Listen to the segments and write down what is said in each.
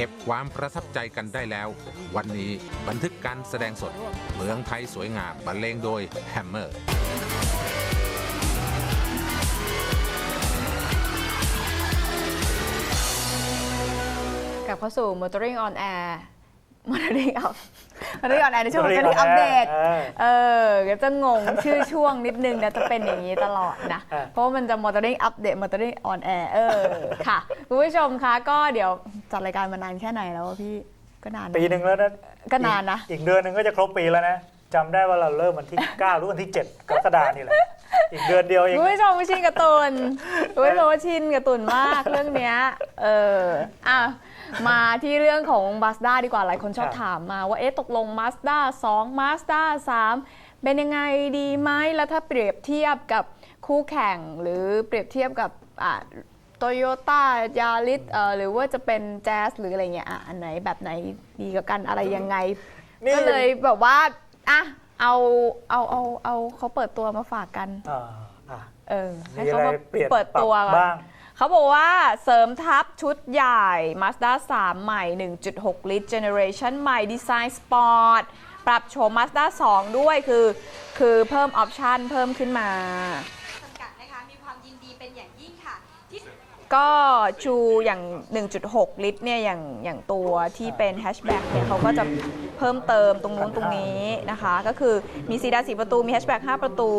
ก็บความประทับใจกันได้แล้ว วันนี้บันทึกการแสดงสด เมืองไทยสวยงามบรรเลงโดยแฮมเมอร์กลับเข้าสู่ Motoring on Air Motoring Up Motoring on Air ในช่วง Motoring Motoring on Air Update เออเออก็จะงงชื่อช่วงนิดนึงนะจะเป็นอย่างนี้ตลอดนะเออเพราะว่ามันจะ Motoring Update Motoring on Air เออค่ะคุณผู้ชมคะก็เดี๋ยวจัดรายการมานานแค่ไหนแล้วอะพี่ก็นานนะปีหนึ่งแล้วนะก็นานนะอีกอีกเดือนหนึ่งก็จะครบปีแล้วนะจำได้ว่าเราเริ่มวันที่ 9 หรือวันที่ 7 กรกฎานี่แหละ อีกเดือนเดียวเองคุณผู้ชมชินกับตุนคุณผู้ชมว่าชินกับตุนมากเรื่องเนี้ยเอออะมาที่เรื่องของ Mazda ดีกว่าหลายคนชอบครับถามมาว่าเอ๊ะตกลง Mazda 2 Mazda 3เป็นยังไงดีไหมแล้วถ้าเปรียบเทียบกับคู่แข่งหรือเปรียบเทียบกับอะโตโยต้ายาริสเอ่อหรือว่าจะเป็นแจ๊สหรืออะไรเงี้ยอะอันไหนแบบไหนดีกับกันอะไรยังไงนี่ก็เลยแบบว่าอะ เอาเอาเอาเอาเขาเปิดตัวมาฝากกัน อ่าอะ เออ ให้มีเขาอะไรมาเปลี่ยนเปิดตัวปรับก่อนบ้าง เขาบอกว่าเสริมทัพชุดใหญ่ Mazda 3 ใหม่ 1.6 ลิตร Generation ใหม่ดีไซน์สปอร์ตปรับโฉม Mazda 2 ด้วยคือ คือเพิ่มออปชันเพิ่มขึ้นมา จำกัดนะคะมีความยินดีเป็นอย่างยิ่งค่ะที่ ก็ชูอย่าง 1.6 ลิตรเนี่ยอย่างอย่างตัวที่เป็นแฮชแบ็กเนี่ยเขาก็จะเพิ่มเติมตรงนู้นตรงนี้นะคะ ก็คือมีซีดานสีประตู มีแฮชแบ็ก5ประตู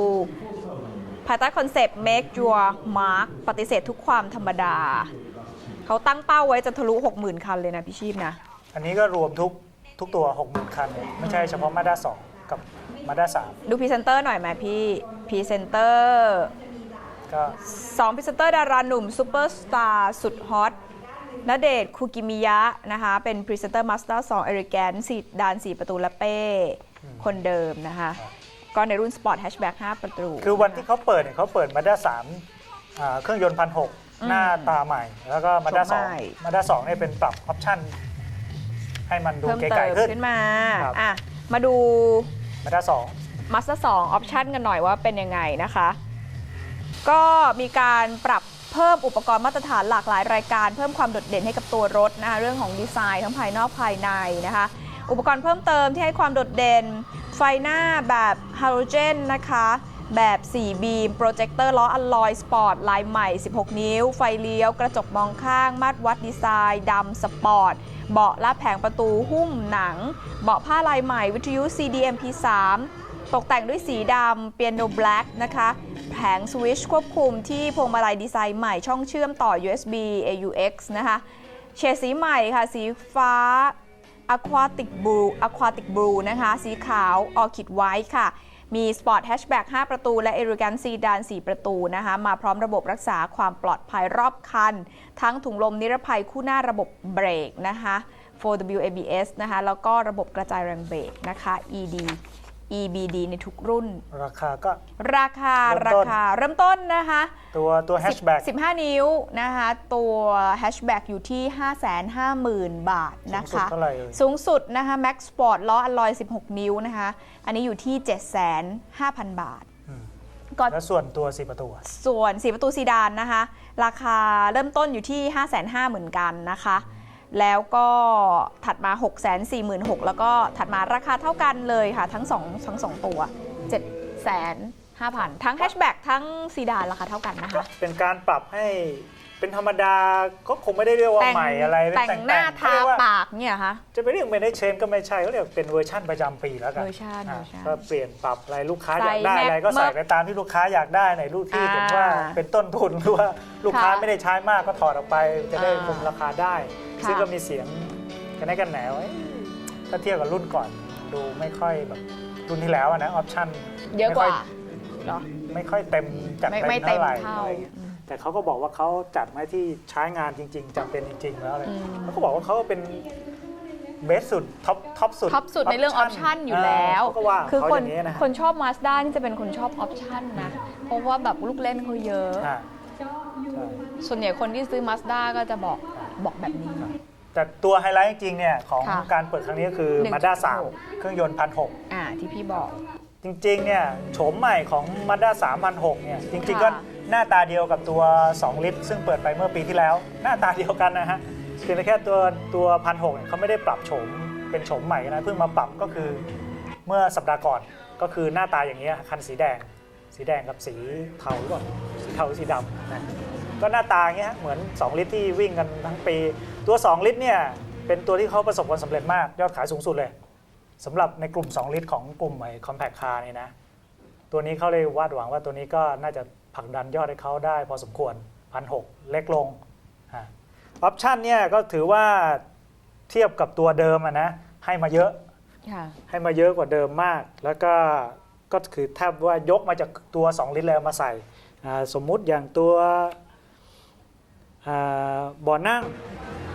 ภายใต้คอนเซปต์ make your mark ปฏิเสธทุกความธรรมดา เขาตั้งเป้าไว้จะทะลุ 60,000 คันเลยนะพี่ชีพนะ อันนี้ก็รวมทุกทุกตัว 60,000 คันเนี่ยไม่ใช่เฉพาะมาด้า2กับมาด้าดูพรีเซนเตอร์หน่อยไหมพี่พรีเซนเตอร์3 ก็สองพรีเซนเตอร์ดาราหนุ่มซูเปอร์สตาร์สุดฮอตณเดชน์คุกิมิยะนะคะ เป็นพรีเซนเตอร์มาส d a 2 e l e g a n t สีดาน4ประตูและเป้ คนเดิมนะคะ ก็ในรุ่นสปอร์ตแฮชแบ็ก5ประตูคือวันที่เขาเปิดเนี่ยเขาเปิดมาด้า3อ่าเครื่องยนต์พันหกหน้าตาใหม่ แล้วก็มาด้าใช่2มาด้า2เนี่ยเป็นปรับออปชั่น ให้มันดูเพิ่มเก๋เติมๆขึ้น ขึ้นมาครับ อะมาดูมาด้า2 Mazda 2ออปชันกันหน่อยว่าเป็นยังไงนะคะ ก็มีการปรับเพิ่มอุปกรณ์มาตรฐานหลากหลายรายการ เพิ่มความโดดเด่นให้กับตัวรถนะคะเรื่องของดีไซน์ทั้งภายนอกภายในนะคะ อุปกรณ์เพิ่มเติมที่ให้ความโดดเด่น ไฟหน้าแบบฮาโลเจนนะคะแบบ 4 บีม โปรเจคเตอร์ล้ออัลลอยสปอร์ต ลายใหม่ 16 นิ้ว ไฟเลี้ยว กระจกมองข้าง มาตรวัดดีไซน์ดำสปอร์ต เบาะและแผงประตูหุ้มหนัง เบาะผ้าลายใหม่ วิทยุ CDMP3 ตกแต่งด้วยสีดำเปียโนแบล็กนะคะ แผงสวิชควบคุมที่พวงมาลัยดีไซน์ใหม่ช่องเชื่อมต่อ USB AUX นะคะ เฉดสีใหม่ค่ะ สีฟ้า Aquatic Blue Aquatic Blue นะคะ สีขาว Orchid White ค่ะ มี Sport Hatchback 5 ประตู และ Elegant Sedan 4 ประตูนะคะ มาพร้อมระบบรักษาความปลอดภัยรอบคัน ทั้งถุงลมนิรภัยคู่หน้าระบบเบรกนะคะ 4W ABS นะคะ แล้วก็ระบบกระจายแรงเบรกนะคะ ED EBD ในทุกรุ่น ราคาก็ ราคาเริ่รามต้น คาเริ่มต้นนะคะ ตัวตัวแฮชแบ็ก 15 นิ้วนะคะ ตัวแฮชแบ็กอยู่ที่ 550,000 บาทนะคะ สูงสุดเท่าไหร่เอ่ย สูงสุดนะคะ Max Sport ล้ออลลอย 16 นิ้วนะคะ อันนี้อยู่ที่ 7,500,000บาท ก็แล้วส่วนตัว4ประตูอะส่วน 4 ประตูซีดานนะคะ ราคาเริ่มต้นอยู่ที่ 550,000 เหมือนกันนะคะ แล้วก็ถัดมา 646,000แล้วก็ถัดมาราคาเท่ากันเลยค่ะ ทั้งสองทั้งสองตัว 7,500,000 ทั้งแฮชแบ็กทั้งซีดานราคาเท่ากันนะคะ เป็นการปรับให้เป็นธรรมดาก็คงไม่ได้เรียกว่าแต่งใหม่อะไรเป็นแต่งหน้าเขทาเรียกว่าปากเนี่ยเหรอคะจะไปเรียกเมนเชนก็ไม่ใช่เขาเรียกเป็นเวอร์ชั่นประจำปีแล้วกันเวอร์ชันอะเวอร์ชันก็เปลี่ยนปรับอะไรลูกค้าใส่อยากได้แม็กอะไรก็ใส่เมิกไปตามที่ลูกค้าอยากได้ในรูปที่อ่าเห็นว่าเป็นต้นทุนหรือว่าลูกค้าค่ะไม่ได้ใช้มากก็ถอดออกไปจะได้อ่าคุมราคาได้ ค่ะ ซึ่งก็มีเสียงกันได้กันแหนวเอ้ยถ้าเทียบกับรุ่นก่อน ดูไม่ค่อยแบบรุ่นที่แล้วอะนะออปชั่นเยอะกว่าไม่ค่เหรอ ไม่ค่อยเต็มจัดไม่เต็มไม่เต็มเท่าไหร่เท่าอะไรเงี้ยแต่เขาก็บอกว่าเขาจัดไว้ที่ใช้งานจริง ๆจำเป็นจริง ๆ แล้วเลยอืมเขาก็บอกว่าเขาเป็นเบสสุดท็อปท็อปสุดท็อปสุดในเรื่องออปชันอยู่แล้ว เขาก็ว่าคือเขาคอนย่างนี้นะคนชอบ Mazda นี่จะเป็นคนชอบออปชันนะ เพราะว่าแบบลูกเล่นเขาเยอะ อ่าใช่ส่วนใหญ่คนที่ซื้อ Mazda ก็จะบอก บอกแบบนี้ แต่ตัวไฮไลท์จริงๆเนี่ยของค่ะการเปิดครั้งนี้ก็คือ 1.6 Mazda 3 เครื่องยนต์พันหกอ่าที่พี่บอก จริงๆเนี่ยโฉมใหม่ของ Mazda 3 1 6เนี่ยจริงๆ ก็ค่ะ หน้าตาเดียวกับตัว 2 ลิตร ซึ่งเปิดไปเมื่อปีที่แล้ว หน้าตาเดียวกันนะฮะคือในแค่ตัวตัวพันหกเนี่ยเขาไม่ได้ปรับโฉมเป็นโฉมใหม่นะเพิ่งมาปรับก็คือเมื่อสัปดาห์ก่อนก็คือหน้าตาอย่างเงี้ยคันสีแดง สีแดงกับสีเทาหรือเปล่าสีเทาหรือสีดำนะ ก็หน้าตาอย่างเงี้ยเหมือน 2 ลิตรที่วิ่งกันทั้งปี ตัว 2 ลิตรเนี่ยเป็นตัวที่เขาประสบความสำเร็จมาก ยอดขายสูงสุดเลยสำหรับในกลุ่ม 2 ลิตรของกลุ่มไอ้คอมแพคคาร์นี่นะตัวนี้เขาเลยวาดหวังว่าตัวนี้ก็น่าจะผลักดันยอดให้เขาได้พอสมควรพันหเล็กลงออปชันเนี่ยก็ถือว่าเทียบกับตัวเดิมอะนะให้มาเยอะค่ะให้มาเยอะกว่าเดิมมาก แล้วก็ก็คือแทบว่ายกมาจากตัว 2 ลิตรเลยเอามาใส่อ่าสมมุติอย่างตัวอาเบาะนั่ง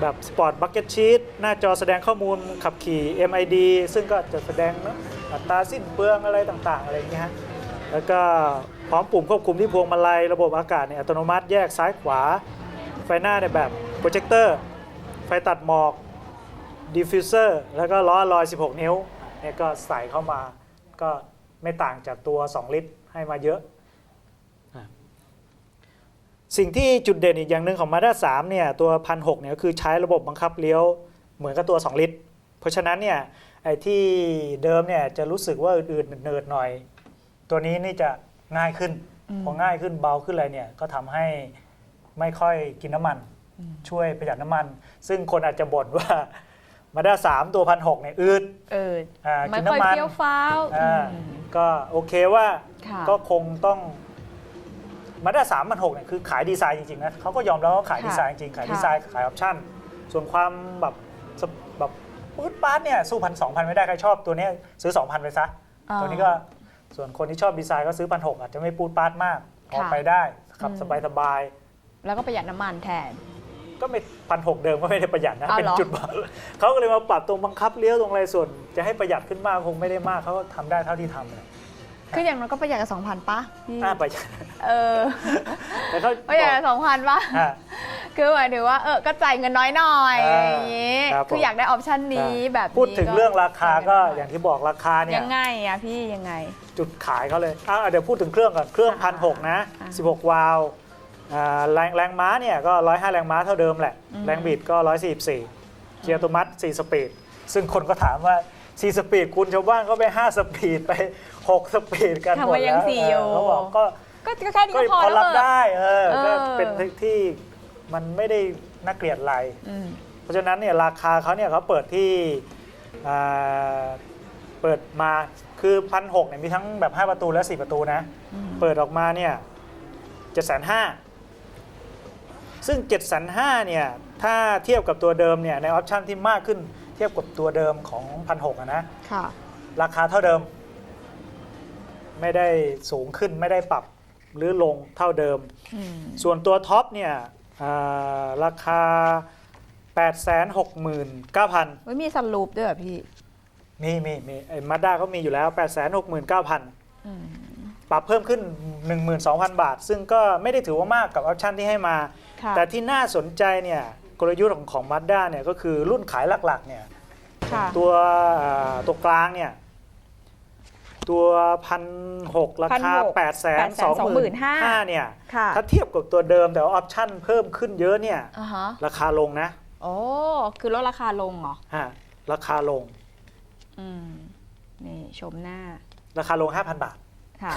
แบบสปอร์ตบั c เก็ตชีตหน้าจอแสดงข้อมูลขับขี่ MID ซึ่งก็จะแสดงเนอะอัตราสิ้นเปลืองอะไรต่าง ๆ อะไรอย่างเงี้ยฮะแล้วก็พร้อมปุ่มควบคุมที่พวงมาลัยระบบอากาศเนี่ยอัตโนมัติแยกซ้ายขวา ไฟหน้าในแบบโปรเจคเตอร์ ไฟตัดหมอกดิฟฟิวเซอร์แล้วก็ล้อลอย 16 นิ้วเนี่ยก็ใส่เข้ามาก็ไม่ต่างจากตัว 2 ลิตรให้มาเยอะ สิ่งที่จุดเด่นอีกอย่างหนึ่งของ Mazda 3เนี่ยตัวพันหเนี่ยก็คือใช้ระบบบังคับเลี้ยวเหมือนกับตัว 2 ลิตร เพราะฉะนั้นเนี่ยไอ้ที่เดิมเนี่ยจะรู้สึกว่าอืดๆเนิดๆหน่อย ตัวนี้นี่จะง่ายขึ้นอืมพอง่ายขึ้นเบาขึ้นอะไรเนี่ยก็ทำให้ไม่ค่อยกินน้ำมัน ช่วยประหยัดน้ำมัน ซึ่งคนอาจจะบ่นว่ามาด้าสามตัวพันหกเนี่ยอืดเอออ่าไม่กินค่อยน้ำมันเปรี้ยวฟ้าวอ่าอืมก็โอเคว่าค่ะก็คงต้อง มาด้าสามพันหกเนี่ยคือขายดีไซน์จริงๆนะเขาก็ยอมแล้วว่าขายค่ะดีไซน์จริงขายค่ะดีไซน์ขายออปชั่น ส่วนความแบบสะแบบปื๊ดป๊าดเนี่ยสู้พันสองพันไม่ได้ใครชอบตัวเนี้ยซื้อสองพันไปซะอ่าตัวนี้ก็ส่วนคนที่ชอบดีไซน์ก็ซื้อพันหกอาจจะไม่ปูดปาดมากพอค่ะไปได้ขับอืมสบายสบายแล้วก็ประหยัดน้ำมันแทนๆก็ไม่พันหกเดิมก็ไม่ได้ประหยัดนะอ้าวเป็นเหรอจุดบอกเขาก็เลยมาปรับตรงบังคับเลี้ยวตรงอะไรส่วน จะให้ประหยัดขึ้นมากคงไม่ได้มากเขาก็ทำได้เท่าที่ทำเลย คืออย่างน้อยก็ประหยัดกับสองพันป่ะพี่น่าประหยัดเออแต่เขาประหยัดกับสองพันป่ะอ่า คือหมายถึงว่าเออก็จ่ายเงินน้อยหน่อยอ่าอย่างนี้ครับผม คืออยากได้ออปชันนี้แบบนี้พูดถึงเรื่องราคาก็จ่อย่างที่บอกราคาเงินน้อยเนี่ย ยังไงอะพี่ยังไง จุดขายเขาเลยอะเดี๋ยวพูดถึงเครื่องก่อน เครื่องพัอ่านหกนะ อ่า16 วาล์วอ่าแรงแรงม้าเนี่ยก็ 105 แรงม้าเท่าเดิมแหละ อืม แรงบิดก็ 144 เกียร์อัตโนมัติ 4 สปีด ซึ่งคนก็ถามว่า 4 สปีดคุณชาวบ้านก็ไป 5 สปีดไป 6สปีดกันหมดทำไมยัแล้งวสี่เออยู่อเขาบอกก็ก็ก็แค่นี้ก็ก็พอพอแล้วรับเออ ได้เออก็เออ เป็นที่มันไม่ได้น่าเกลียดอะไร อืม เพราะฉะนั้นเนี่ยราคาเขาเนี่ยเขาเปิดที่อ่าเปิดมาคือพันหกเนี่ยมีทั้งแบบ 5 ประตูและ 4 ประตูนะ อืม เปิดออกมาเนี่ยเจ็ดแสนห้าซึ่ง7จ็ดแสนห้าเนี่ยถ้าเทียบกับตัวเดิมเนี่ยในออปชันที่มากขึ้นเทียบกับตัวเดิมของพันหกนะ ค่ะ ราคาเท่าเดิม ไม่ได้สูงขึ้นไม่ได้ปรับหรือลงเท่าเดิมอืมส่วนตัวท็อปเนี่ยอ่าราคา 869,000เฮ้ยมีสลูปด้วยเหรอพี่ มีมีมีไอ้มาด้าเขามีอยู่แล้ว 869,000อืมปรับเพิ่มขึ้น 12,000 บาท ซึ่งก็ไม่ได้ถือว่ามากกับออปชันที่ให้มาค่ะแต่ที่น่าสนใจเนี่ยกลยุทธ์ของของมาด้าเนี่ยก็คือรุ่นขายหลักๆเนี่ยค่ะตัวอ่าตัวกลางเนี่ย ตัวพันหกราคา1,600 8 2 5 0 0 0 825,000เนี่ยค่ะถ้าเทียบกับตัวเดิมแต่ว่าออปชันเพิ่มขึ้นเยอะเนี่ยอ่าฮะราคาลงนะ โอ้ คือลดราคาลงเหรอฮะราคาลง อืม นี่ ชมหน้า ราคาลง 5,000 บาทค่ะ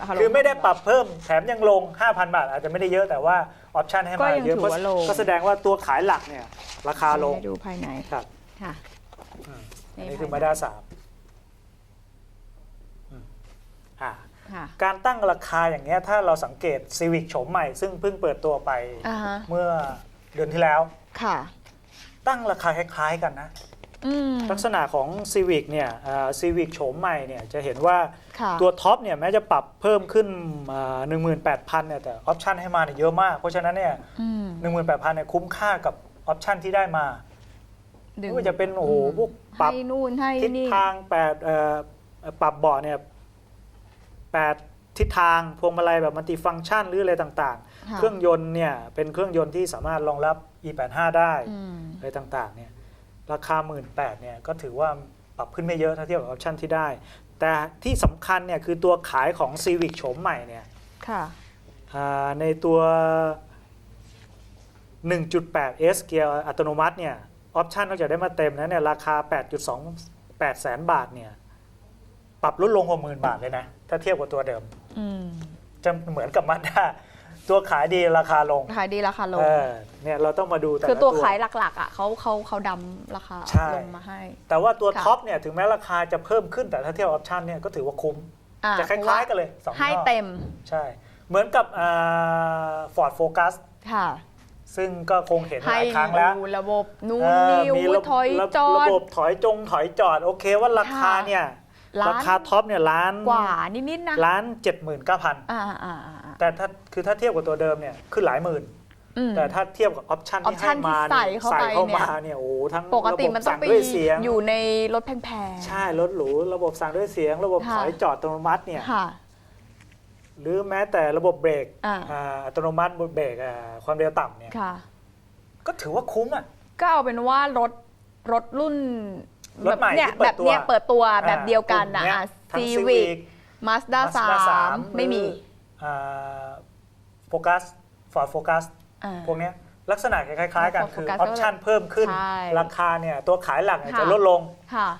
ราคาลงคือไม่ได้ปรับเพิ่มแถมยังลง 5,000 บาท อาจจะไม่ได้เยอะแต่ว่าออปชันให้ก็มายังเยอะถือว่าลงก็แสดงว่าตัวขายหลักเนี่ย ราคาลงให้ดูภายในครับค่ะอืมนี่อันนี้คือภายในมาด้าสามอืมอ่า ค่ะ การตั้งราคาอย่างเงี้ยถ้าเราสังเกตซีวิ c โฉมใหม่ซึ่งเพิ่งเปิดตัวไปอ่าฮะเมื่อเดือนที่แล้วค่ะ ตั้งราคาคล้ายๆกันนะอืมลักษณะของ Civic เนี่ยซีวิ c โฉมใหม่เนี่ยจะเห็นว่าค่ะตัวท็อปเนี่ยแม้จะปรับเพิ่มขึ้นหนึ่งหมื่นแปดพันเนี่ยแต่ออปชันให้มาเนี่ยเยอะมาก เพราะฉะนั้นเนี่ยอืมหนึ่งหมื่นแปดพันเนี่ยคุ้มค่ากับออปชันที่ได้มาดึงไม่ว่าจะเป็นโอ้โหมพวกปรับให้นู่นให้ทิศนี่ทางแปดเอ่อปรับเบาะเนี่ย แปดทิศทางพวงมาลัยแบบมัลติฟังก์ชันหรืออะไรต่างๆค่ะเครื่องยนต์เนี่ยเป็นเครื่องยนต์ที่สามารถรองรับ e85 ได้อืมอะไรต่างๆเนี่ยราคา 1 8ื่นเนี่ยก็ถือว่าปรับขึ้นไม่เยอะถ้าเทียบกับออปชันที่ได้ แต่ที่สำคัญเนี่ยคือตัวขายของ Civic โฉมใหม่เนี่ยค่ะอ่าในตัว 1.8 S เกียร์อัตโนมัติเนี่ยออปชันนอกจากได้มาเต็มแล้วเนี่ยราคา 8.28แสนบาทเนี่ยปรับลดลงกว่าหมื่นบาทเลยนะ ถ้าเทียบกับตัวเดิม อืมจะเหมือนกับมาด้าตัวขายดีราคาลงขายดีราคาลง เออเนี่ยเราต้องมาดูแต่คือละตัวขายหลักๆอะเขาเขาเขาดำราคาใช่ลงมาให้ แต่ว่าตัวค่ะ ท็อปเนี่ยถึงแม้ราคาจะเพิ่มขึ้นแต่ถ้าเทียบออปชันเนี่ยก็ถือว่าคุ้ม อ่าจะคล้ายๆกันเลยสองให้ยี่ห้อเต็มใช่ เหมือนกับฟอร์ดโฟกัสค่ะ ซึ่งก็คงเห็นหให้ลายครั้งแล้วดูระบบนู่นเออนิวมีระถอยระจอระด บบถอยจงถอยจอด โอเคว่าราคาค่ะ เนี่ยล้าน ราคาท็อปเนี่ยล้านกว่านิดๆนะล้านเจ็ดหมื่นเก้าพันอ่าอ่าอ่าอ่าแต่ถ้าคือถ้าเทียบกับตัวเดิมเนี่ยขึ้นหลายหมื่นอืมแต่ถ้าเทียบกับออปชันที่ option ให้มาที่ใส่เข้าไปใส่เข้าเนี่ยมาเนี่ยโอ้โหทั้งปกติระบบมันต้องสั่งไปด้วยเสียงอยู่ในรถแพงๆ ใช่รถหรูระบบสั่งด้วยเสียง ระบบค่ะถอยจอดอัตโนมัติเนี่ยค่ะหรือแม้แต่ระบบเบรกอ่าอ่าอัตโนมัติเบรกอ่าความเร็วต่ำเนี่ยค่ะก็ถือว่าคุ้มอะก็เอาเป็นว่ารถรถรุ่น รถใหม่แบบเนี่ยที่เปิแบดบตัวเนี้ยเปิดตัวแบบอ่าเดียวกันกลุ่มเนี้ยอะทั้งซี Civic วิกมาสด้า Mazda สาม3ไม่มีโฟกัสฟอร์ดโฟกัสอ่า พวกเนี้ยลักษณะคล้ายๆกัน Ford คือ Focus ออปชันเพิ่มขึ้น ใช่ราคาเนี่ยตัวขายหลักเนี่ยค่ะ จะลดลง ค่ะ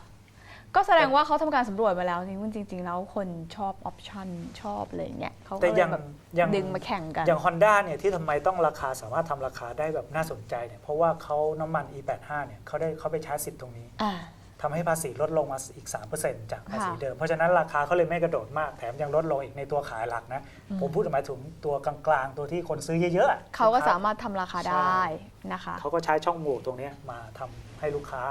ก็แสดงว่าเขาทำการสำรวจมาแล้วจริงๆจริง ๆ แล้วคนชอบออปชันชอบอะไรอย่างเงี้ยเขาก็แต่เลยัยงแบบยังดึงมาแข่งกัน อย่าง Honda เนี่ยที่ทำไมต้องราคาสามารถทำราคาได้แบบน่าสนใจเนี่ยเพราะว่าเขาน้ำมัน E85 เนี่ยเขาได้เขาไปใช้สิทธิ์ตรงนี้ อ่า ทำให้ภาษีลดลงมาอีก 3%จากภาษีค่ะเดิม เพราะฉะนั้นราคาเขาเลยไม่กระโดดมาก แถมยังลดลงอีกในตัวขายหลักนะ ผมพูดหมายถึงตัวกลางๆ ตัวที่คนซื้อเยอะๆอะเขาก็ลูค้สามารถทำราคาได้นะคะ เขาก็ใช้ช่องโหว่ตรงเนี้ยมาทำให้ลูกค้า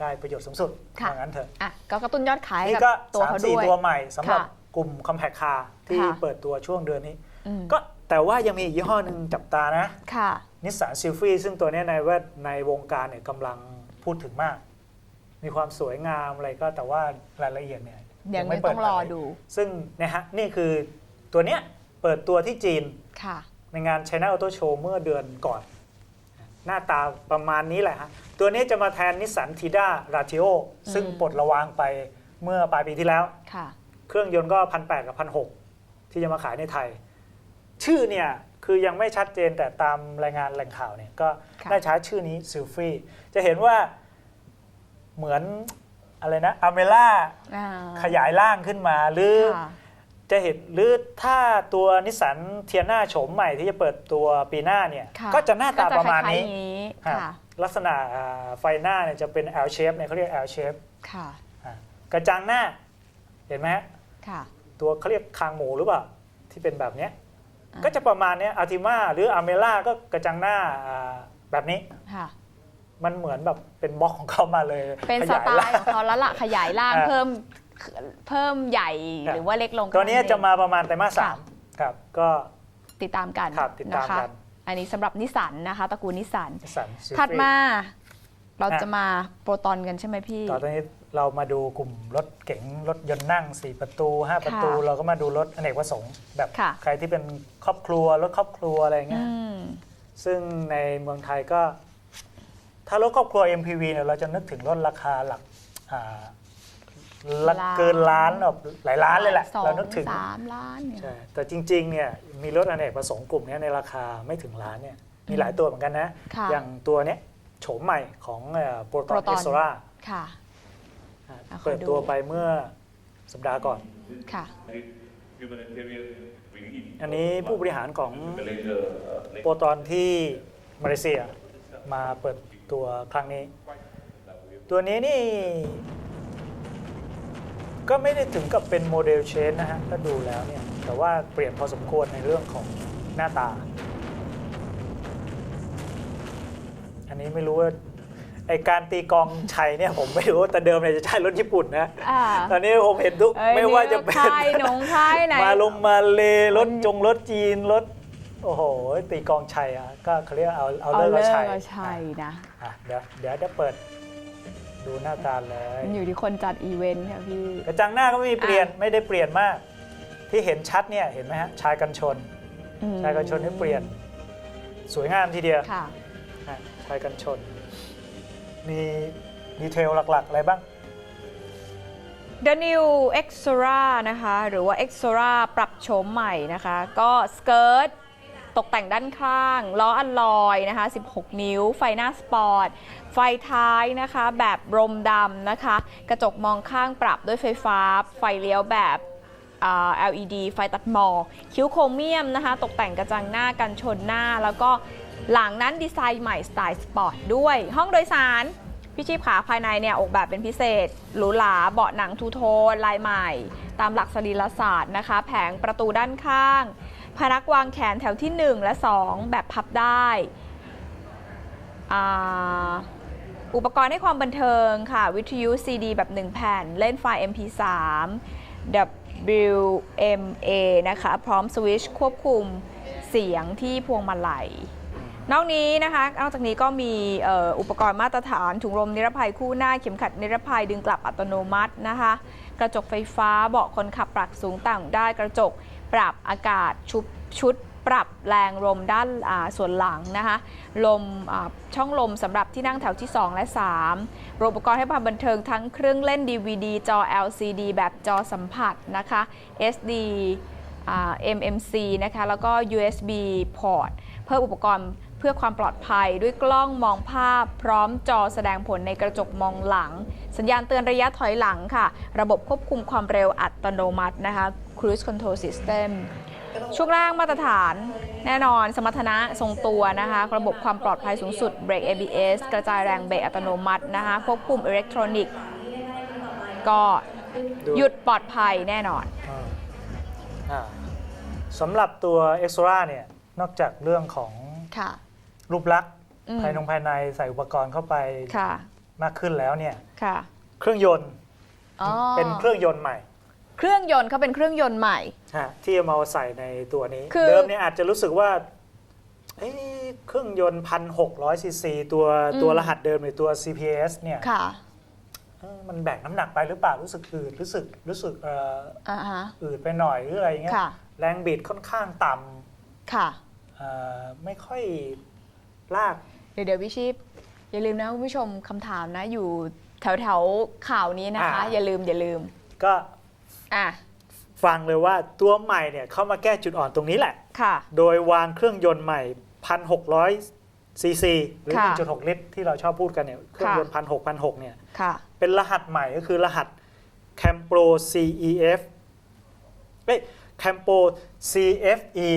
ได้ประโยชน์สูงสุดค่ะว่างั้นเถอะอะก็กระตุ้นยอดขายให้นี่กับก็ตัวสามเขาสี่ด้วยตัวใหม่สำหรับค่ะกลุ่ม Compact Car ที่ค่ะเปิดตัวช่วงเดือนนี้อืมก็แต่ว่ายังมีอีกยี่ห้อหนึ่งจับตานะค่ะนิสสันซิลฟี่ซึ่งตัวเนี้ยในแวดในวงการเนี่ยกำลังพูดถึงมาก มีความสวยงามอะไรก็แต่ว่ารายละเอียดเนี่ยยังไม่ไม่เปิต้ดองรอเผยดู ซึ่งนะฮะนี่คือตัวเนี้ยเปิดตัวที่จีนค่ะในงาน China Auto Show เมื่อเดือนก่อน หน้าตาประมาณนี้แหละฮะ ตัวนี้จะมาแทนนิสสันทีด้าราทิโอซึ่งอืมปลดระวางไปเมื่อปลายปีที่แล้วค่ะเครื่องยนต์ก็พันแกับพันหที่จะมาขายในไทย ชื่อเนี่ยคือยังไม่ชัดเจนแต่ตามรายงานแหล่งข่าวเนี่ยก็ค่ะได้ใช้ชื่อนี้ซิลฟี่จะเห็นว่า เหมือนอะไรนะอเมล่าอ่าขยายร่างขึ้นมาหรือ ค่ะ จะเห็นหรือถ้าตัวนิสสันเทียนาโฉมใหม่ที่จะเปิดตัวปีหน้าเนี่ย ค่ะก็จะหน้าตาประมาณนี้ก็จคล้ยๆอย่างนี้ฮะค่ะลักษณะอ่าไฟหน้าเนี่ยจะเป็น L shape เนี่ยเขาเรียก L shape ค่ะอะกระจังหน้า เห็นไหมฮะค่ะตัวเขาเรียกคางหมูหรือเปล่า ที่เป็นแบบเนี้ยอ่าก็จะประมาณเนี้อัลติมาหรืออเมล่าก็กระจังหน้าอ่าแบบนี้ ค่ะ มันเหมือนแบบเป็นบล็อกของเขามาเลยเป็นสขยายไตร่าล์ของเขาแล้วล่ะขยายร่างอ่าเพิ่มเพิ่มใหญ่ครับหรือว่าเล็กลงตัวนี้แค่จะเองมาประมาณไตรมาสสาค่ะมครับ ก็ติดตามกันครับติดตามนะคะกันอันนี้สำหรับนิสสันนะคะตระกูลนิสสันนิสสันถัดมาเราอะจะมาโปรตอนกันใช่ไหมพี่ต่อจากนี้เรามาดูกลุ่มรถเก๋งรถยนต์นั่ง 4 ประตู 5 ประตูค่ะเราก็มาดูรถอเนกประสงค์แบบค่ะใครที่เป็นครอบครัวรถครอบครัวอะไรเงี้อืยมซึ่งในเมืองไทยก็ ถ้ารถครอบครัว MPV เนี่ยเราจะนึกถึงรถราคาหลักอ่าหลักล้านเกินล้านแบบหลายล้านเลยแหละสองเรานึกถึงสามล้านเนี่ยใช่แต่จริงๆเนี่ยมีรถอเนกประสงค์กลุ่มเนี้ยในราคาไม่ถึงล้านเนี่ยมีหลายตัวเหมือนกันนะ ค่ะอย่างตัวเนี้ยโฉมใหม่ของโปรตอน Proton เอสโซราค่ะ อะขอเปิดดูตัวไปเมื่อสัปดาห์ก่อน ค่ะ อันนี้ผู้บริหารของ โปรตอนที่มาเลเซียมาเปิด ตัวครั้งนี้ ตัวนี้นี่ ก็ไม่ได้ถึงกับเป็นโมเดลเชนนะฮะถ้าดูแล้วเนี่ย แต่ว่าเปลี่ยนพอสมควรในเรื่องของหน้าตา อันนี้ไม่รู้ว่าไอการตีกลองชัยเนี่ยผมไม่รู้แต่เดิมเนี่ยจะใช้รถญี่ปุ่นนะอ่าตอนนี้ผมเห็นทุกเอ้ยไม่ว่าจะเป็นค่ายหนงค่ายไหนมาลงมาเลรถจงรถจีนรถ โอ้โห ตีกลองชัยอะก็เขาเรียกเอาเอาเอาเลิกเลิเอากชัยเอาชัยนะ อะเดี๋ยวเดี๋ยวจะเปิดดูหน้าตาเลยมันอยู่ที่คนจัดอีเวนต์ค่ะพี่ กระจังหน้าก็ไม่มีเปลี่ยนอะไม่ได้เปลี่ยนมาก ที่เห็นชัดเนี่ยเห็นไหมฮะชายกันชน อืมชายกันชนที่เปลี่ยน สวยงามทีเดียวค่ะ ฮะชายกันชน มีดีเทลหลักๆ อะไรบ้าง The New Exora นะคะ หรือว่า Exora ปรับโฉมใหม่นะคะ ก็สเกิร์ต ตกแต่งด้านข้างล้ออัลลอยนะคะ 16 นิ้ว ไฟหน้าสปอร์ต ไฟท้ายนะคะ แบบรมดำนะคะ กระจกมองข้างปรับด้วยไฟฟ้า ไฟเลี้ยวแบบ LED ไฟตัดหมอกคิ้วโครเมียมนะคะ ตกแต่งกระจังหน้ากันชนหน้า แล้วก็หลังนั้นดีไซน์ใหม่สไตล์สปอร์ตด้วย ห้องโดยสารพี่ชีพขาภายในเนี่ยออกแบบเป็นพิเศษ หรูหราเบาะหนังทูโทนลายใหม่ ตามหลักสรีรศาสตร์นะคะ แผงประตูด้านข้าง พนักวางแขนแถวที่ 1 และ 2 แบบพับได้อุปกรณ์ให้ความบันเทิงค่ะ วิทยุ CD แบบ 1 แผ่น เล่นไฟล์ MP3 WMA นะคะ พร้อมสวิชควบคุมเสียงที่พวงมาลัย นอกนี้นะคะนอกจากนี้ก็มีอ,อุปกรณ์มาตรฐาน ถุงลมนิรภัยคู่หน้า เข็มขัดนิรภัยดึงกลับอัตโนมัตินะคะ กระจกไฟฟ้าเบาะคนขับปรับสูงต่ำได้กระจก ปรับอากาศชุบชุดปรับแรงลมด้านส่วนหลังนะคะลมช่องลมสำหรับที่นั่งแถวที่ 2 และ3รวมอุปกรณ์ให้ความบันเทิงทั้งเครื่องเล่น DVD จอ LCD แบบจอสัมผัสนะคะ SD อ่า MMC นะคะแล้วก็ USB port เพิ่มอุปกรณ์เพื่อความปลอดภัยด้วยกล้องมองภาพ พร้อมจอแสดงผลในกระจกมองหลัง สัญญาณเตือนระยะถอยหลังค่ะ ระบบควบคุมความเร็วอัตโนมัตินะคะ Cruise Control System ช่วงล่างมาตรฐานแน่นอนสมรรถนะทรงตัวนะคะ ระบบความปลอดภัยสูงสุดเบรก ABS กระจายแรงเบรกอัตโนมัตินะคะควบคุมอิเล็กทรอนิกส์ก็ดูหยุดปลอดภัยแน่นอนอ่าอ่าสำหรับตัว e x o r a เนี่ย นอกจากเรื่องของค่ะรูปลักษณ์อืมภายในภายในใส่อุปกรณ์เข้าไปค่ะมากขึ้นแล้วเนี่ยค่ะเครื่องยนต์อ๋อเป็นเครื่องยนต์ใหม่ เครื่องยนต์เขาเป็นเครื่องยนต์ใหม่ ฮะที่เอามาใส่ในตัวนี้ คือ เดิมเนี่ยอาจจะรู้สึกว่าเอ๊ะเครื่องยนต์พันหกร้อยซีซีตัวอืมตัวรหัสเดิมหรือตัว CPS เนี่ยค่ะ เอ้ยมันแบกน้ำหนักไปหรือเปล่ารู้สึกอืดรู้สึกรู้สึกเอ่ออ่าฮะ อืดไปหน่อยหรืออะไรอย่างเงี้ยค่ะ แรงบิดค่อนข้างต่ำค่ะเอ่อไม่ค่อยลาก เดี๋ยวเดี๋ยวพี่ชีพอย่าลืมนะคุณผู้ชมคำถามนะอยู่แถวแถวๆข่าวนี้นะคะ อ่า อย่าลืมอย่าลืม ก็ อะฟังเลยว่าตัวใหม่เนี่ยเข้ามาแก้จุดอ่อนตรงนี้แหละ ค่ะ โดยวางเครื่องยนต์ใหม่ 1,600ซีซีหรือ ค่ะ1.6 ลิตร ที่เราชอบพูดกันเนี่ยเครื่องยนต์1,600 1,600เนี่ย ค่ะ เป็นรหัสใหม่ก็คือรหัส Campro CEF เอ้ย Campro CFE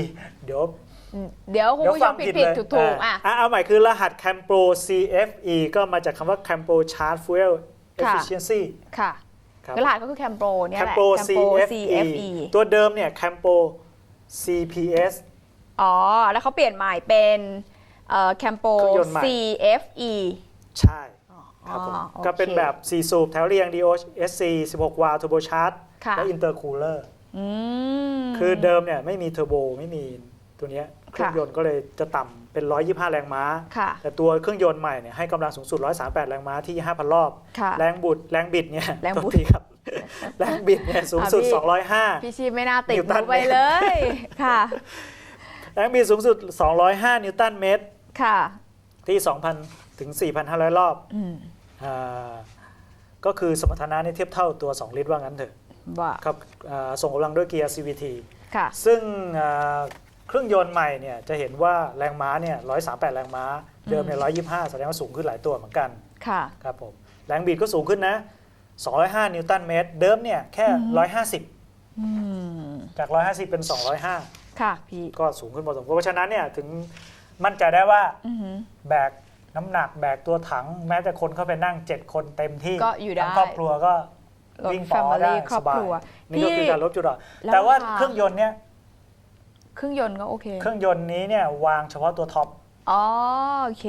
เดี๋ยวเดี๋ยวคุณเดี๋ยวผู้ชฟัมงผิดผิดผิดเลยถูกถูกๆอะ อะเอาใหม่คือรหัส Campro CFE ก็มาจากคำว่า Campro Charge Fuel ค่ะ Efficiency ค่ะครับ กระดาษก็คือแคมโปรเนี่ยแหละ Campro Campro CFE CFE ตัวเดิมเนี่ย Campro CPS อ๋อ แล้วเขาเปลี่ยนใหม่เป็นแคมโปเครื่องยนต์ใหม่ CFE ใช่ครับผมอ๋อโอเคก็เป็นแบบ4สูบแถวเรียง DOSC 16 วาล์ว Turbo Charge ค่ะและ Intercooler อืมคือเดิมเนี่ยไม่มีเทอร์โบไม่มีตัวเนี้ย เครื่องค่ะยนต์ก็เลยจะต่ำเป็น 125 แรงม้าค่ะแต่ตัวเครื่องยนต์ใหม่เนี่ยให้กำลังสูงสุด 138 แรงม้าที่ 5,000 รอบค่ะแรงบุดแรงบิดเนี่ยแรงบุดโทษทีครับแรงบิดเนี่ยสูงสุดอะพี่205 พี่ชีพไม่น่าติดนิวตันรู้ไปเลยค่ะ แรงบิดสูงสุด 205 นิวตันเมตรค่ะ ที่ 2,000 ถึง 4,500 รอบอืมอ่าก็คือสมรรถนะเนี่ยเทียบเท่าตัว 2 ลิตรว่างั้นเถอะว่าครับอ่าส่งกำลังด้วยเกียร์ CVT ค่ะซึ่งอ่า เครื่องยนต์ใหม่เนี่ยจะเห็นว่าแรงม้าเนี่ย138แรงม้า เดิมเนี่ย125แสดงว่าสูงขึ้นหลายตัวเหมือนกัน ค่ะ ครับผม แรงบิดก็สูงขึ้นนะ 205 นิวตันเมตร เดิมเนี่ยแค่150อืมจาก 150 เป็น 205 ค่ะพี่ก็สูงขึ้นพอสมควรเพราะฉะนั้นเนี่ยถึงมั่นใจได้ว่าอือหือ แบกน้ำหนักแบกตัวถัง แม้แต่คนเข้าไปนั่ง 7 คนเต็มที่ก็อยู่ได้ ทั้งครอบครัวก็รถวิ่งแฟปอมิได้ลี่ครอสบบาคยรัว นี่ก็คือพี่การลดจุดอ่อนแล้วแต่ว่าราคา เครื่องยนต์เนี่ย เครื่องยนต์ก็โอเค เครื่องยนต์นี้เนี่ยวางเฉพาะตัวท็อป อ๋อโอเค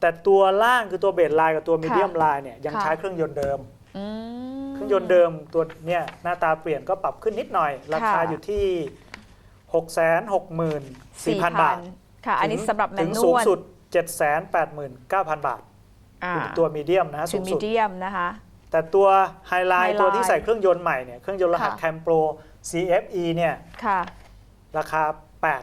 แต่ตัวล่างคือตัวเบสไลน์กับตัวมีเดียมค่ะไลน์เนี่ยยังค่ะใช้เครื่องยนต์เดิม อืม เครื่องยนต์เดิมตัวเนี่ยหน้าตาเปลี่ยนก็ปรับขึ้นนิดหน่อย ราคาค่ะ อยู่ที่ 6 6 4 0 0 0 บาทค่ะ อันนี้สำหรับแมถึนงนสูงวลสุด 789,000 บาทอ่าเป็นตัวมีเดียมนะฮะถึสูงงมีสุด เดียมนะคะ แต่ตัวไฮไลไฮท์ไลท์ตัวที่ใส่เครื่องยนต์ใหม่เนี่ยเครื่องยนต์รหัสค่ะ แคมโปร CFE เนี่ยค่ะ ราคา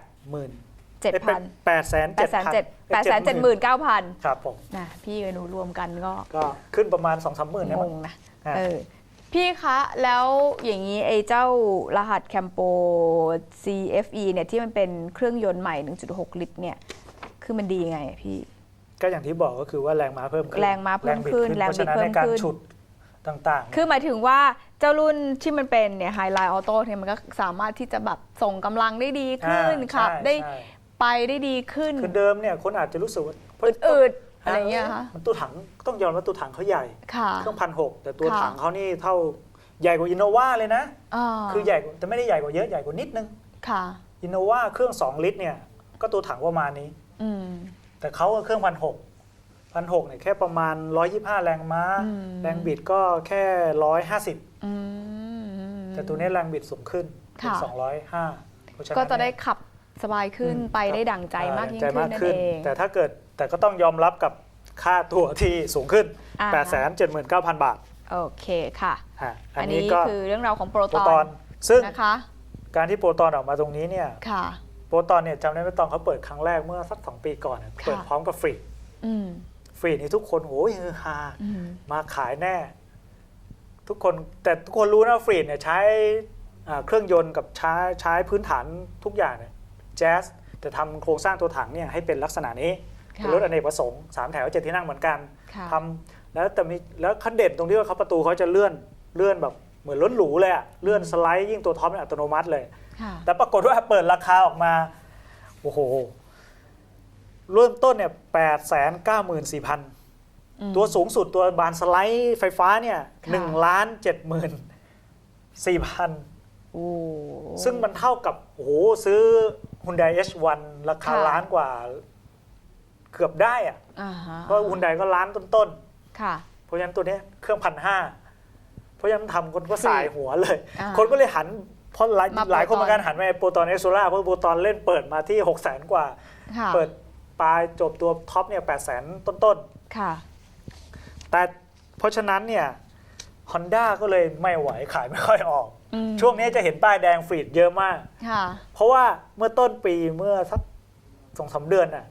80,000 เจ็ดพันแปดแสนแปดแสนเจ็ดแปดแสนเจ็ดหมื่นเก้าพันครับผม นะพี่กับหนูรวมกันก็ก็ขึ้นประมาณ2 3 0 0 0 0เนี่ยงมั้ง งนะอ่าเออพี่คะแล้วอย่างนี้ไอ้เจ้ารหัสแคมโป CFE เนี่ยที่มันเป็นเครื่องยนต์ใหม่ 1.6 ลิตรเนี่ยคือมันดียังไงอะพี่ ก็อย่างที่บอกก็คือว่าแรงม้าเพิ่มขึ้นแรงม้าเพิ่มขึ้นแรงบิดแรงบิดเพราะฉะนั้นในการเพิ่มขึ้น ฉุด ต่างๆ คือหมายถึงว่าเจ้ารุ่นที่มันเป็นเนี่ยไฮไลท์ออโต้เนี่ยมันก็สามารถที่จะแบบส่งกำลังได้ดีขึ้นอ่าขับ ใช่ได้ใช่ ไปได้ดีขึ้นคือเดิมเนี่ยคนอาจจะรู้สึกว่าอืดๆอะไรเงี้ยคะมันตู้ถังต้องยอมรับตู้ถังเขาใหญ่ ค่ะ เครื่องพันหกแต่ตัวค่ะ ถังเขานี่เท่าใหญ่กว่าอินโนวาเลยนะาคือใหญ่กว่าแต่ไม่ได้ใหญ่กว่าเยอะใหญ่กว่านิดนึงค่ะ อินโนวาเครื่อง 2 ลิตรเนี่ยก็ตัวถังประมาณนี้ อืม แต่เขาก็เครื่องพันหก พันหกเนี่ยแค่ประมาณ 125 แรงม้าอืมแรงบิดก็แค่ 150อืมแต่ตัวนี้แรงบิดสูงขึ้นเป็นค่ะ205เพราฉนั้นก็จะได้เนี่ยขับสบายขึ้นอืมไปได้ครับดั่งใจมากยิ่งใจขึ้นนั่นเองแต่ถ้าเกิดแต่ก็ต้องยอมรับกับค่าตัวที่สูงขึ้นอ่า879,000 บาท โอเคค่ะอะอัอันนนี้นี้ก็คือเรื่องราวของโปรโปรตตออนนซึ่งนะคะการที่โปรตอนออกมาตรงนี้เนี่ยค่ะโปรตอนเนี่ยจำได้ไหมตอนเขาเปิดครั้งแรกเมื่อสักสองปีก่อนเนี่ยค่ะเปิดพร้อมกับฟรีดอืม ฟรีดนี่ทุกคนโอ้ยฮือฮาอืมมาขายแน่ ทุกคนแต่ทุกคนรู้นะฟรีดเนี่ยใช้อ่าเครื่องยนต์กับใช้ใช้พื้นฐานทุกอย่างเนี่ยแจ๊สแต่ทำโครงสร้างตัวถังเนี่ยให้เป็นลักษณะนี้ค่ะเป็นรถอเนกประสงค์สามแถวเจ็ดที่นั่งเหมือนกันค่ะทำแล้วแต่มีแล้วคันเด่นตรงที่ว่าเขาประตูเขาจะเลื่อนเลื่อนแบบเหมือนรถหรูเลยอะเลื่อนสไลด์ยิ่งตัวท็อปเนี่ยอัตโนมัติเลยค่ะแต่ปรากฏว่าเปิดราคาออกมา โอ้โห เริ่มต้นเนี่ยแปดแสนเก้าหมื่นสี่พันอืมตัวสูงสุดตัวบานสไลด์ไฟฟ้าเนี่ยค่ะหนึ่งล้านเจ็ดหมื่นสี่พันโอ้ซึ่งมันเท่ากับโอ้โหซื้อ Hyundai H1 ราคาค่ะล้านกว่าเกือบได้อะอ่าฮะเพราะ Hyundai ก็ล้านต้นค่ะๆเพราะฉะนั้นตัวเนี้ยเครื่องพันห้าเพราะฉะนั้นทำคนก็สายหัวเลยอ่าคนก็เลยหันเพราะหลายมาหลายคนโปรตอนเหมือนกันหันไปโปรตอนเอ็กโซล่าเพราะโปรตอนเล่นเปิดมาที่6 0 0 0 0กว่าค่ะเปิด ปลายจบตัวท็อปเนี่ย8 0 0 0 0ต้นค่ะ ๆ แต่เพราะฉะนั้นเนี่ยฮอนด้าก็เลยไม่ไหวขายไม่ค่อยออก อืม ช่วงนี้จะเห็นป้ายแดงฟรีดเยอะมาก ค่ะ เพราะว่าเมื่อต้นปีเมื่อสักสองสาเดือนน่ะ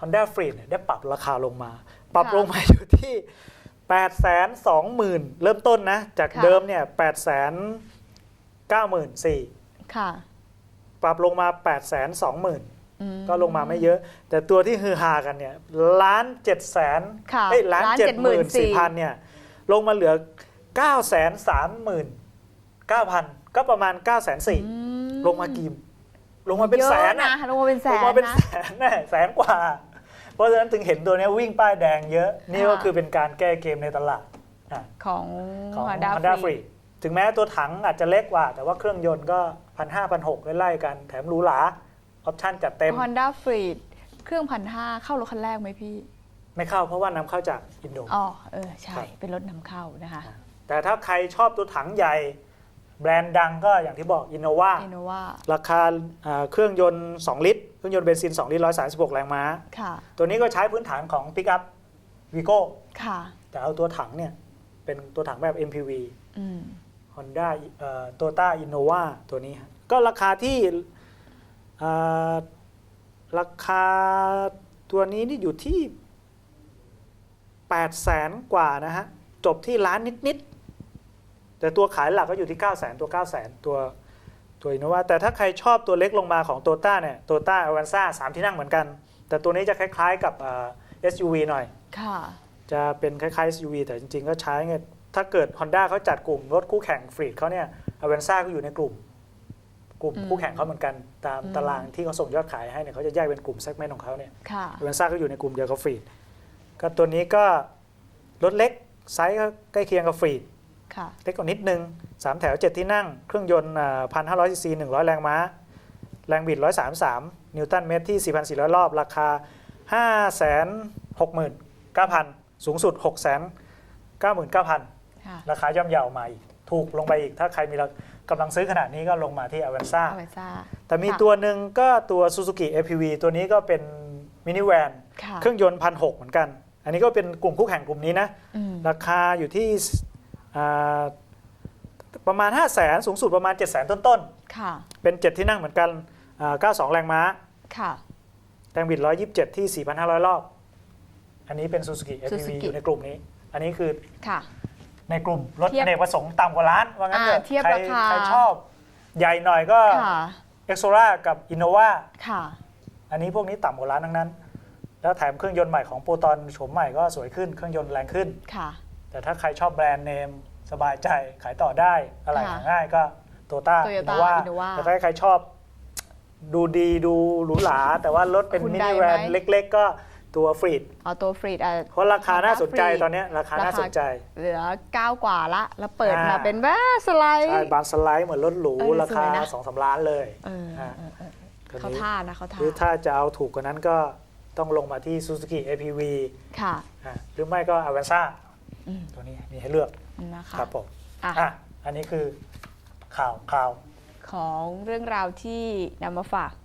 ฮอนด้าฟรีดได้ปรับราคาลงมา ปรับค่ะลงมาอยู่ที่ 8 2 0 0 0 0 เริ่มต้นนะ จากค่ะ เดิมเนี่ย8 9 4 0 0 0ค่ะ ปรับลงมา 8 2 0 0 0 0อืม ก็ลงมาไม่เยอะ แต่ตัวที่ฮือฮากันเนี่ยล้านเจ็ดแสนค่ะเอ้ยล้านล้านเจ็ดหมื่นสี่พัน74,000เนี่ยลงมาเหลือเก้าแสนสามหมื่นเก้าพันก็ประมาณ9ก้าแสนสี่อืมลงมากี่ลงมาเป็นยอะแสนนะอะลงมาเป็นแสลงนมาเป็นนะแสนแน่แสนกว่า เพราะฉะนั้นถึงเห็นตัวเนี้ยวิ่งป้ายแดงเยอะ นี่ก็ค่ะคือเป็นการแก้เกมในตลาดอะของของ Honda Honda Free Free ถึงแม้ตัวถังอาจจะเล็กกว่า แต่ว่าเครื่องยนต์ก็พันห้าพันหกไล่ๆกันแถมหรูหรา ออปชั่นจัดเต็ม Honda Free เครื่องพันห้าเข้ารถคันแรกไหมพี่ ไม่เข้าเพราะว่านำเข้าจากอินโด อ๋อ เออ ใช่ ครับ เป็นรถนำเข้านะคะ แต่ถ้าใครชอบตัวถังใหญ่ แบรนด์ดังก็อย่างที่บอก Innova อินโนวาราคาอ่าเครื่องยนต์ 2 ลิตร เครื่องยนต์เบนซิน 2 ลิตร 136 แรงม้า ค่ะ ตัวนี้ก็ใช้พื้นฐานของ Pickup Vigo ค่ะ แต่เอาตัวถังเนี่ย เป็นตัวถังแบบ MPV อืม Honda โตต้าอินโนวาตัวนี้ฮะก็ราคาที่อ่า ราคาตัวนี้นี่อยู่ที่8 0 0แสนกว่านะฮะ จบที่ล้านนิด ๆ แต่ตัวขายหลักก็อยู่ที่ 9 0 0แสนตัว 9 0 0แสนตัวตัวอินโนวาแต่ถ้าใครชอบตัวเล็กลงมาของโตต้าเนี่ยโตต้าอ v วันซ่าสามที่นั่งเหมือนกัน แต่ตัวนี้จะคล้าย ๆ กับอ่า SUV หน่อย ค่ะ จะเป็นคล้าย ๆ SUV แต่จริง ๆ ก็ใช้ไงถ้าเกิด Honda เขาจัดกลุ่มรถคู่แข่งฟรีดเขาเนี่ยอเวนซ่าก็อยู่ในกลุ่ม กลุ่มอืมคู่แข่งเขาเหมือนกันตามอืมตารางที่เขาส่งยอดขายให้เนี่ยเขาจะแยกเป็นกลุ่มเซกเมนต์ของเขาเนี่ยค่ะอเวนซ่าก็อยู่ในกลุ่มเดียวกับฟรีดก็ตัวนี้ก็รถเล็กไซส์ก็ใกล้เคียงกับฟรีดค่ะเล็กกว่านิดนึง 3 แถว 7 ที่นั่ง เครื่องยนต์พันห้าร้อยซีซีหนึ่งร้อยแรงม้า แรงบิด133นิวตันเมตรที่4,400รอบ ราคา569,000สูงสุด699,000ค่ะราคาย่อมเยาวมาอีก ถูกลงไปอีกถ้าใครมี กำลังซื้อขนาดนี้ก็ลงมาที่ a v a n z a อเวซ่า แต่มีค่ะ ตัวหนึ่งก็ตัว Suzuki APV ตัวนี้ก็เป็นมินิแวนค่ะเครื่องยนต์พันหเหมือนกัน อันนี้ก็เป็นกลุ่มคู่แข่งกลุ่มนี้นะ อืมราคาอยู่ที่อ่าประมาณ 5 0 0แสนสูงสุดประมาณ 7 0 0แสนต้นค่ะ ๆ เป็น 7 ที่นั่งเหมือนกันอ่า92 แรงม้า ค่ะ แรงบิด 127 ที่ 4,500 รอบ อันนี้เป็น Suzuki APV Suzuki อยู่ในกลุ่มนี้ อันนี้คือค่ะ ในกลุ่มรถเทียบอเนกประสงค์ต่ำกว่าล้านว่างั้นอ่าเถอะเทียบใครราคา ใครชอบ ใหญ่หน่อยก็ค่ะเอ็กโซล่ากับอินโนวาค่ะ อันนี้พวกนี้ต่ำกว่าล้านทั้งนั้น แล้วแถมเครื่องยนต์ใหม่ของโปรตอนโฉมใหม่ก็สวยขึ้นเครื่องยนต์แรงขึ้น ค่ะ แต่ถ้าใครชอบแบรนด์เนม สบายใจขายต่อได้อะไรค่ะง่ายก็โตต้า Toyota อินโนวา Innova แต่ถ้าใครชอบ ดูดีดูหรูหราแต่ว่ารถเป็นคุณมิได้นิไหมแวนเล็ก ๆ ก็ ตัวฟรีดเอาตัวฟรีดอะ เพราะราคาน่าสนใจฟรีดตอนเนี้ยราคาน่าสนใจ เหลือ 9 กว่าละ แล้วเปิดมาอ่าเป็นว่าสไลด์ ใช่บานสไลด์เหมือนรถหรูเออราคาสวยนะ สองสามล้านเลยเอออ่าเออเออตัวเขานี้ท่านะเขาท่าหรือถ้าจะเอาถูกกว่านั้นก็ต้องลงมาที่ Suzuki APV ค่ะอะหรือไม่ก็ Avanza อืมตัวนี้มีให้เลือกนะคะครับผมอะ อะอันนี้คือข่าวข่าวของเรื่องราวที่นำมาฝากครับ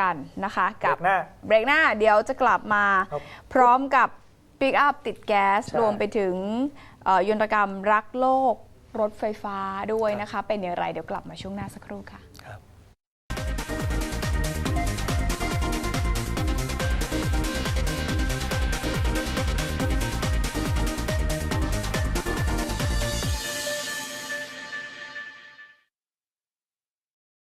กันนะคะกักับบหน้าเบรกหน้าเดี๋ยวจะกลับมาครับ พร้อมกับปิกอัพติดแก๊สใช่รวมไปถึงเอ่อยนตกรรมรักโลกรถไฟฟ้าด้วยนะคะ เป็นอย่างไรเดี๋ยวกลับมาช่วงหน้าสักครู่ค่ะครับ